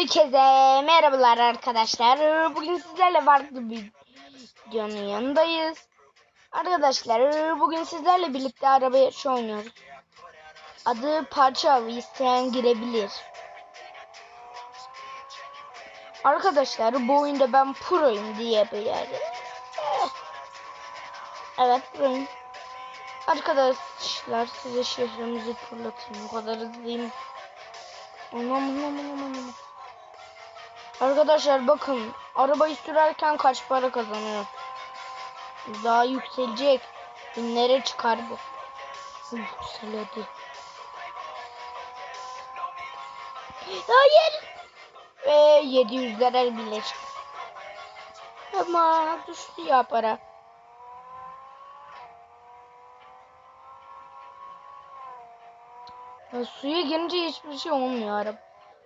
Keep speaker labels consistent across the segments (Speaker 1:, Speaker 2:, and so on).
Speaker 1: Herkese merhabalar arkadaşlar. Bugün sizlerle farklı bir videonun yanındayız. Arkadaşlar bugün sizlerle birlikte araba yarışı oynuyoruz. Adı parça avı isteyen girebilir. Arkadaşlar bu oyunda ben proyum diyebilirim. Evet proyum. Arkadaşlar size şehrimizi fırlatayım. O kadar hızlıyım. Aman aman aman aman. Arkadaşlar bakın arabayı sürerken kaç para kazanıyor. Daha yükselecek. Binlere çıkar bu. Yüksel hadi. Hayır. Ve 700'lere bile. Ama düştü ya para. Ya suya girince hiçbir şey olmuyor araba.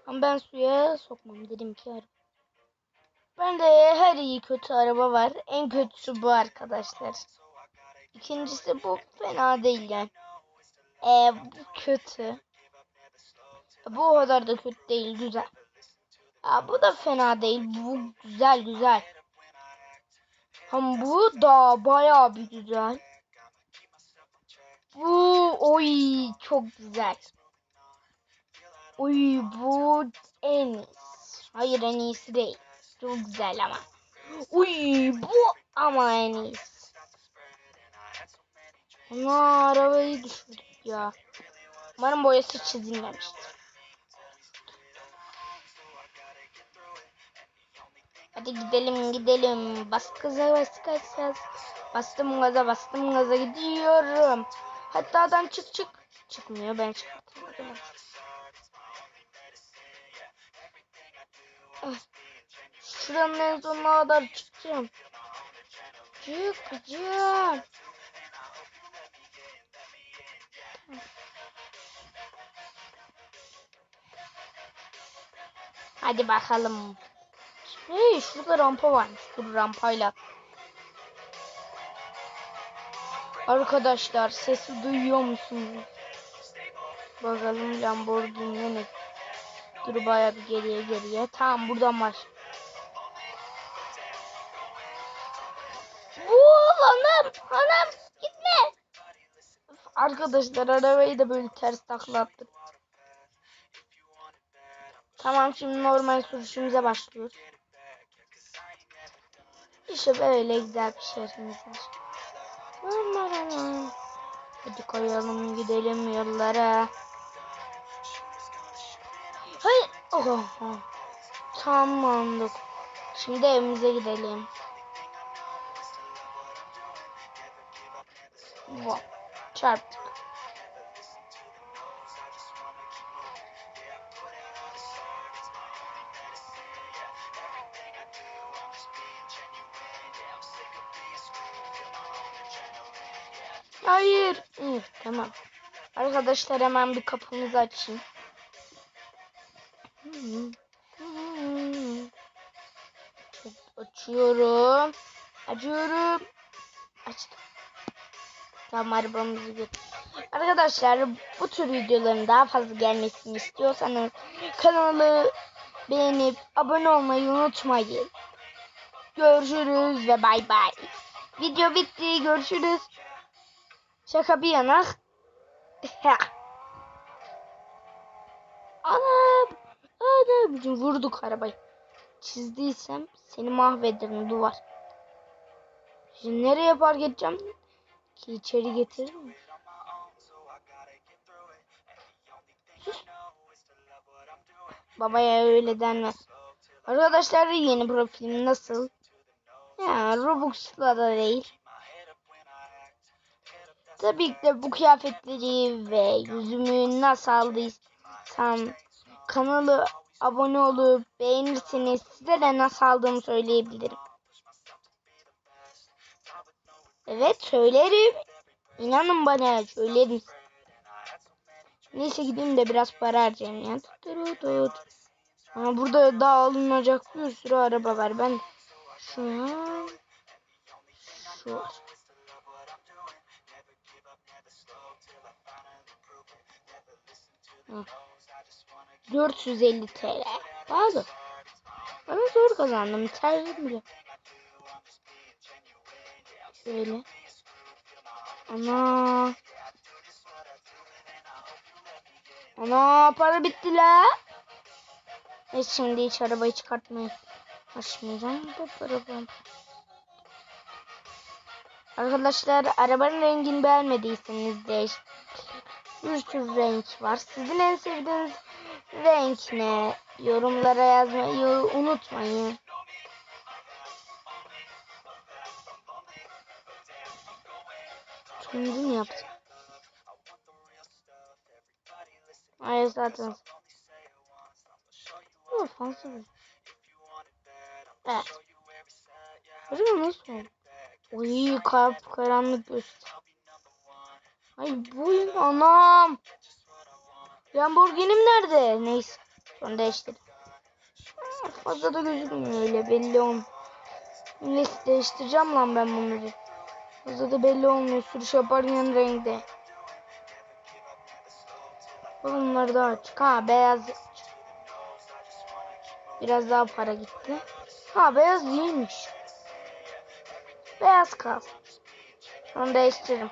Speaker 1: Ama ben suya sokmam dedim ki araba. Ben de her iyi kötü araba var. En kötüsü bu arkadaşlar. İkincisi bu fena değil yani. Ee, bu kötü. Bu kadar da kötü değil güzel. Aa, bu da fena değil. Bu güzel güzel. Ama bu da bayağı bir güzel. Bu oy çok güzel. Uy bu en iyisi. Hayır en iyisi değil. Çok güzel ama. Uy bu ama en iyisi. Ana arabayı düşürdük ya. Umarım boyası çizilmemiştir. Hadi gidelim gidelim. Bas gaza bas gaza. Bastım gaza bastım gaza gidiyorum. Hatta adam çık çık. Çıkmıyor ben. Ah. Şuranın en sonuna kadar çıkacağım. Çıkacağım. Hadi bakalım. Hey şurada rampa varmış. Dur rampayla. Arkadaşlar sesi duyuyor musunuz? Bakalım Lamborghini ne? Dur baya bir geriye geriye. Tamam buradan var. Anam anam gitme. Arkadaşlar arabayı da böyle ters taklattık. Tamam şimdi normal sürüşümüze başlıyoruz. İşte böyle güzel bir şehrimiz var. Aman aman. Hadi koyalım gidelim yollara. Hayır. Oh, oh. Tamamdır. Şimdi evimize gidelim. Çarptık. Hayır. İyi, tamam. Arkadaşlar hemen bir kapımızı açayım. Açıyorum. Açıyorum. Tamam arabamızı götür. Arkadaşlar bu tür videoların daha fazla gelmesini istiyorsanız kanalı beğenip abone olmayı unutmayın. Görüşürüz ve bay bay. Video bitti. Görüşürüz. Şaka bir yana. Anam. Anam. Vurduk arabayı. Çizdiysem seni mahvederim duvar. Şimdi nereye park edeceğim? Ki içeri getirir mi? Sus. Babaya öyle denmez. Arkadaşlar yeni profilim nasıl? Ya Robux'la da değil. Tabii ki de bu kıyafetleri ve yüzümü nasıl aldıysam kanalı abone olup beğenirseniz size de nasıl aldığımı söyleyebilirim. Evet söylerim. İnanın bana söylerim. Neyse gideyim de biraz para harcayayım ya. Ama burada daha alınacak bir sürü araba var. Ben şu an şu var. Hı. 450 TL. Pahalı. Ben zor kazandım. Tercih bile. Şöyle. Ana. Ana para bitti la. Neyse şimdi hiç arabayı çıkartmayı açmayacağım da para Arkadaşlar arabanın rengini beğenmediyseniz de bir sürü renk var. Sizin en sevdiğiniz renk ne? Yorumlara yazmayı unutmayın. Şimdi mi yaptım? Hayır zaten. Bu fazla bir. Evet. Acaba nasıl oldu? Oy kalp karanlık göster. Ay bu anam. Lamborghini'm nerede? Neyse. Sonra değiştirdim. Fazla da gözükmüyor öyle belli olmuyor. Neyse değiştireceğim lan ben bunları. Fazla da belli olmuyor. Sürüş yaparken renkte. Bunları da açık. Ha beyaz. Biraz daha para gitti. Ha beyaz değilmiş. Beyaz kalsın. Onu değiştiririm.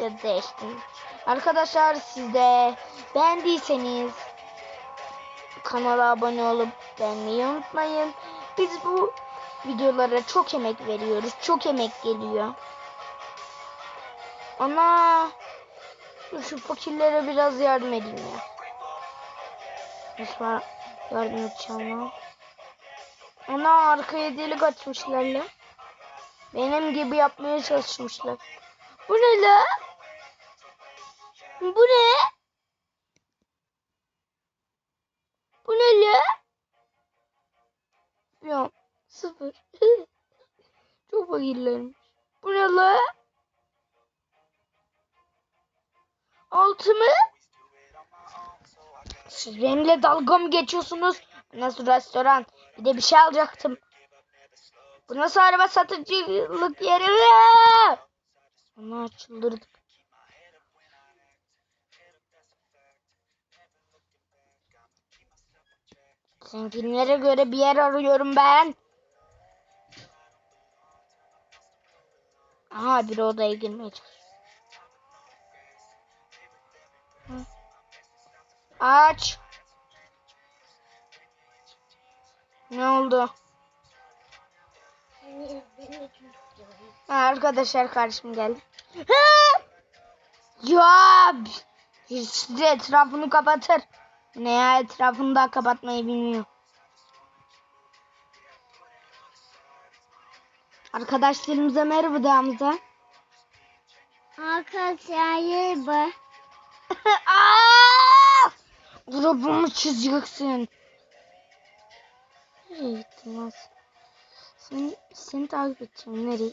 Speaker 1: Ya değiştiririm. Arkadaşlar siz de beğendiyseniz kanala abone olup beğenmeyi unutmayın. Biz bu videolara çok emek veriyoruz. Çok emek geliyor. Ana şu fakirlere biraz yardım edeyim ya. Nasıl yardım edeceğim lan? Ana arkaya delik açmışlar la. Benim gibi yapmaya çalışmışlar. Bu ne la? Bu ne? Bu ne la? Ya sıfır. Çok fakirlermiş. Bu ne la? Altı mı? Siz benimle dalga mı geçiyorsunuz? Nasıl restoran? Bir de bir şey alacaktım. Bu nasıl araba satıcılık yeri? Ana çıldırdık. Zenginlere göre bir yer arıyorum ben. Aha bir odaya girmeye çalışıyor. Aç. Ne oldu? Arkadaşlar karşım geldi. Ha! Ya size etrafını kapatır. Ne etrafını da kapatmayı bilmiyor. Arkadaşlarımıza merhaba Hamza.
Speaker 2: Arkadaşlar bu.
Speaker 1: Grubumu çizeceksin. Nereye gittin lan sen? Seni, seni takip edeceğim. Nereye.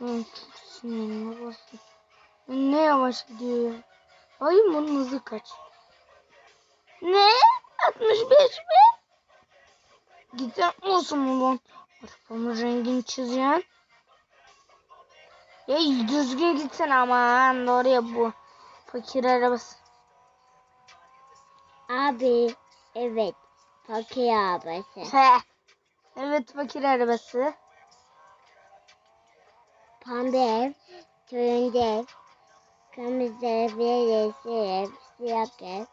Speaker 1: Ben çok sinirime bastım. Ne yavaş gidiyor ya. Ay bunun hızı kaç? Ne? 65 mi? Giden olsun ulan. Arabamın rengini çizeceksin. Ya düzgün gitsen aman oraya bu. Fakir arabası.
Speaker 2: Abi evet. Fakir abisi.
Speaker 1: He. Evet fakir arabası.
Speaker 2: Pembe ev. Turuncu ev. Kırmızı ev. Yeşil ev. Siyah ev.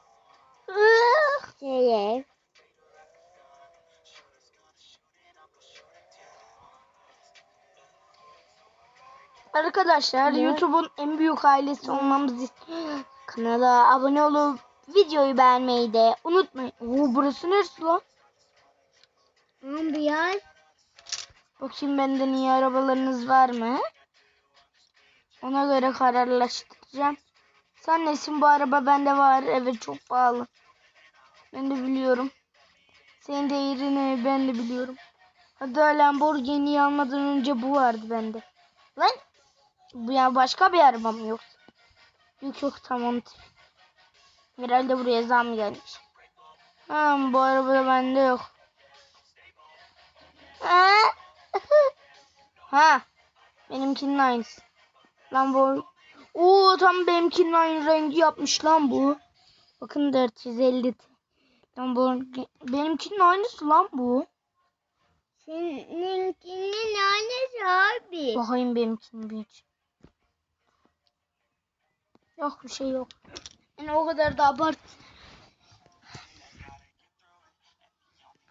Speaker 2: Şey ev.
Speaker 1: Arkadaşlar? YouTube'un en büyük ailesi olmamızı istiyor. Kanala abone olup videoyu beğenmeyi de unutmayın. Oo burası neresi lan?
Speaker 2: Ambiyaz.
Speaker 1: Bakayım benden iyi arabalarınız var mı? Ona göre kararlaştıracağım. Sen nesin bu araba bende var. Evet çok pahalı. Ben de biliyorum. Senin de yerini ben de biliyorum. Hatta Lamborghini'yi almadan önce bu vardı bende. Lan bu ya başka bir araba mı yoksa? Yok yok tamam. Herhalde buraya zam gelmiş. Ha, bu araba da bende yok. Ha? ha. Benimkinin aynısı. Lan bu. Oo tam benimkinin aynı rengi yapmış lan bu. Bakın 450 T. Lamborghini. Benimkinin aynısı lan bu.
Speaker 2: Seninkinin aynısı abi.
Speaker 1: Bakayım benimkinin bir. Yok bir şey yok. Yani o kadar da abart.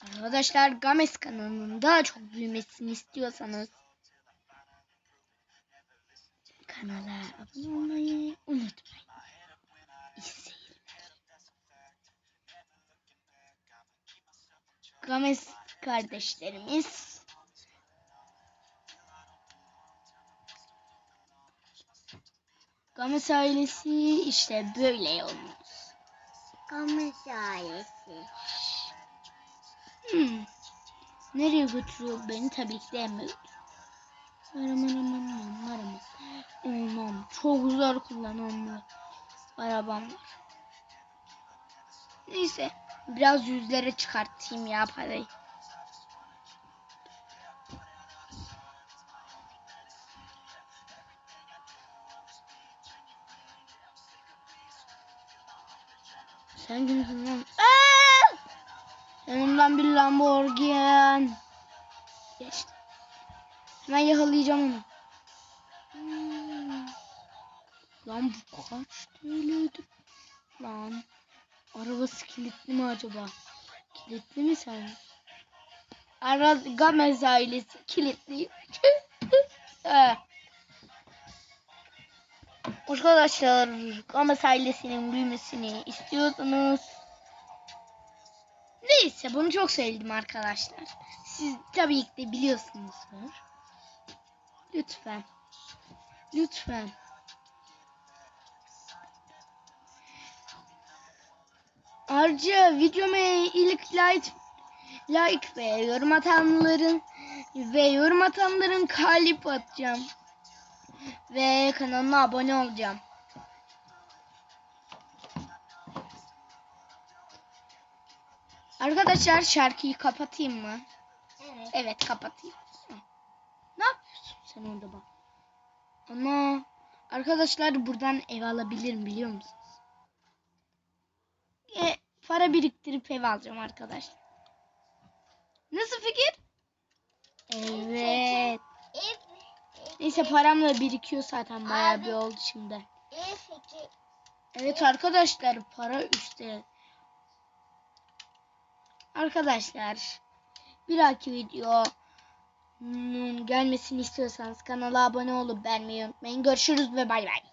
Speaker 1: Arkadaşlar Games kanalının daha çok büyümesini istiyorsanız kanala abone olmayı unutmayın. Seyirler. Games kardeşlerimiz Games ailesi işte böyle yolumuz.
Speaker 2: Kamış ailesi.
Speaker 1: Hmm. Nereye götürüyor beni? Tabii ki de eve götürüyor. Olmam. Çok güzel kullanımlı arabam var. Neyse. Biraz yüzlere çıkartayım ya parayı. Sen kimsin lan? Yanımdan bir Lamborghini. Geçti. Hemen yakalayacağım onu. Hmm. Lan bu kaç TL'ydi? Lan. Arabası kilitli mi acaba? Kilitli mi sen? Ara Gamez ailesi kilitli. Arkadaşlar Gamez ailesinin büyümesini istiyorsanız Neyse bunu çok sevdim arkadaşlar. Siz tabii ki de biliyorsunuzdur. Lütfen. Lütfen. Ayrıca videoma ilk like like ve yorum atanların ve yorum atanların kalp atacağım. Ve kanalıma abone olacağım. Arkadaşlar şarkıyı kapatayım mı?
Speaker 2: Evet.
Speaker 1: Evet kapatayım. Ne yapıyorsun sen orada bak. Ama arkadaşlar buradan ev alabilirim biliyor musunuz? E, para biriktirip ev alacağım arkadaşlar. Nasıl fikir? Evet. Neyse param da birikiyor zaten bayağı bir oldu şimdi.
Speaker 2: fikri.
Speaker 1: Evet arkadaşlar para üstte. Arkadaşlar bir dahaki video hmm, gelmesini istiyorsanız kanala abone olup beğenmeyi unutmayın. Görüşürüz ve bay bay.